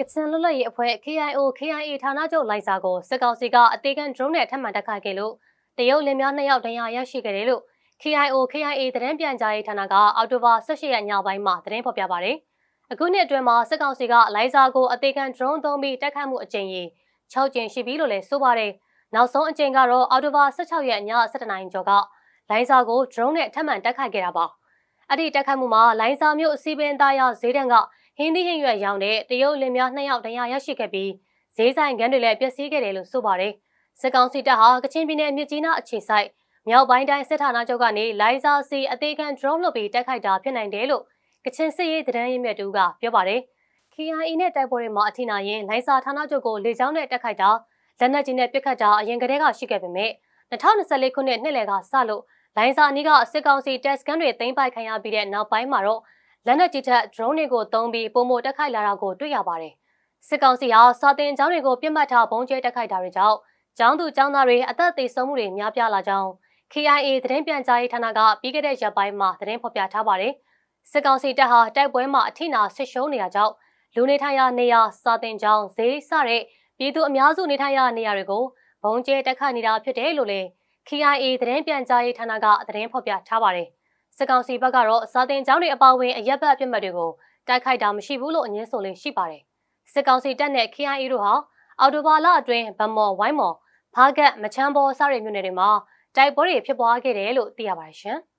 ကချင်လွတ်လပ်ရေးအဖွဲ့ KIO KIA ဌာနချုပ်လိုင်စာကိုစစ်ကောင်စီကအသေးခံ drone နဲ့ထပ်မံတက်ခိုက်ခဲ့လို့တရုတ်လင်များနှစ်ယောက်ဒဏ်ရာရရှိခဲ့တယ်လို့ KIO KIA သတင်းပြန်ကြားရေးဌာနကအောက်တိုဘာ18ရက်ညပိုင်းမှာသတင်းဖော်ပြပါတယ်။အခုနှစ်အတွင်းမှာစစ်ကောင်စီကလိုင်စာကိုအသေးခံ drone သုံးပြီးတက်ခတ်မှုအကြိမ်ကြီး6ကြိမ်ရှိပြီလို့လည်းဆိုပါတယ်။နောက်ဆုံးအကြိမ်ကတော့အောက်တိုဘာ16ရက်ည7:00နာရီကျော်ကလိုင်စာကို drone နဲ့ထပ်မံတက်ခိုက်ခဲ့တာပါ။အဲ့ဒီတက်ခတ်မှုမှာလိုင်စာမျိုးအစီပင်သားရဈေးတန်းက ဟင်းသီးဟင်းရွက်ရောင်းတဲ့တရုတ်လင်များနှစ်ယောက်တရားရရှိခဲ့ပြီးဈေးဆိုင်ခန်းတွေလည်းပျက်စီးခဲ့တယ်လို့ဆိုပါတယ်။စစ်ကောင်စီတပ်ဟာကချင်ပြည်နယ်မြစ်ကြီးနားအခြေစိုက်မြောက်ပိုင်းတိုင်းစစ်ဌာနချုပ်ကနေလိုင်ဇာစီအသေးခံ drone လုပ်ပြီးတိုက်ခိုက်တာဖြစ်နိုင်တယ်လို့ကချင်စစ်ရေးသတင်းရင်းမြစ်တူကပြောပါတယ်။ KIA နဲ့တိုက်ပွဲတွေမှာအထင်အရင်လိုင်ဇာဌာနချုပ်ကိုလေကြောင်းနဲ့တိုက်ခိုက်တာလက်နက်ကြီးနဲ့ပစ်ခတ်တာအရင်ကတည်းကရှိခဲ့ပေမဲ့2024ခုနှစ်နှစ်လယ်ကစလို့လိုင်ဇာအနီးကစစ်ကောင်စီတပ်စခန်းတွေသိမ်းပိုက်ခံရပြီးတဲ့နောက်ပိုင်းမှာတော့ လက်နက်ကြီးထက် drone တွေကိုသုံးပြီးပုံမတက်ခိုက်လာတာကိုတွေ့ရပါတယ်။စစ်ကောင်စီဟာစာတင်ကျောင်းတွေကိုပြစ်မှတ်ထားဘုံကျဲတက်ခိုက်တာတွေကြောင့်ကျောင်းသူကျောင်းသားတွေအသက်သေဆုံးမှုတွေများပြားလာကြောင်း KIA သတင်းပြန်ကြားရေးဌာနကပြီးခဲ့တဲ့ရက်ပိုင်းမှာသတင်းဖော်ပြထားပါတယ်။စစ်ကောင်စီတပ်ဟာတိုက်ပွဲမှာအထိနာဆစ်ရှုံးနေရကြောင်းလူနေထိုင်ရာနေရာစာတင်ကျောင်းဈေးစတဲ့ပြည်သူအများစုနေထိုင်ရာနေရာတွေကိုဘုံကျဲတက်ခိုက်နေတာဖြစ်တယ်လို့လည်း KIA သတင်းပြန်ကြားရေးဌာနကသတင်းဖော်ပြထားပါတယ်။ စစ်ကောင်စီဘက်ကတော့စာတင်ကျောင်းတွေအပါအဝင်အရက်ဘတ်အပြစ်မှတ်တွေကိုတိုက်ခိုက်တာမရှိဘူးလို့အငင်းဆိုလေးရှိပါတယ်။စစ်ကောင်စီတပ်နဲ့ KIA တို့ဟာအော်တိုဘာလအတွင်းဗမော်ဝိုင်းမော်ဖားကတ်မချမ်းဘောစတဲ့မြို့နယ်တွေမှာတိုက်ပွဲတွေဖြစ်ပွားခဲ့တယ်လို့သိရပါတယ်ရှင်။